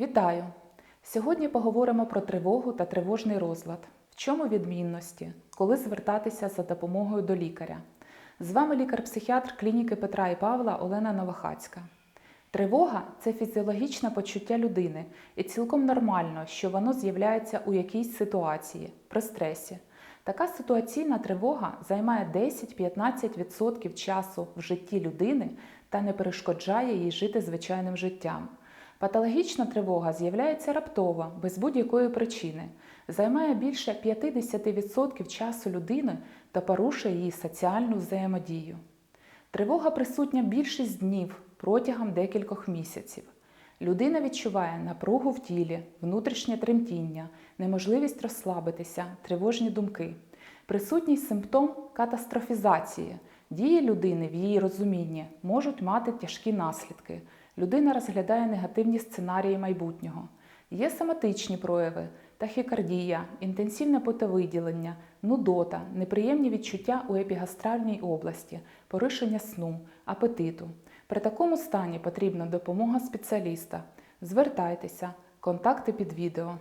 Вітаю! Сьогодні поговоримо про тривогу та тривожний розлад. В чому відмінності, коли звертатися за допомогою до лікаря. З вами лікар-психіатр клініки Петра і Павла Олена Новохацька. Тривога це фізіологічне почуття людини, і цілком нормально, що воно з'являється у якійсь ситуації при стресі. Така ситуаційна тривога займає 10-15% часу в житті людини та не перешкоджає їй жити звичайним життям. Патологічна тривога з'являється раптово, без будь-якої причини, займає більше 50% часу людини та порушує її соціальну взаємодію. Тривога присутня більшість днів протягом декількох місяців. Людина відчуває напругу в тілі, внутрішнє тремтіння, неможливість розслабитися, тривожні думки. Присутній симптом катастрофізації. Дії людини в її розумінні можуть мати тяжкі наслідки. Людина розглядає негативні сценарії майбутнього. Є соматичні прояви, тахікардія, інтенсивне потовиділення, нудота, неприємні відчуття у епігастральній області, порушення сну, апетиту. При такому стані потрібна допомога спеціаліста. Звертайтеся, контакти під відео.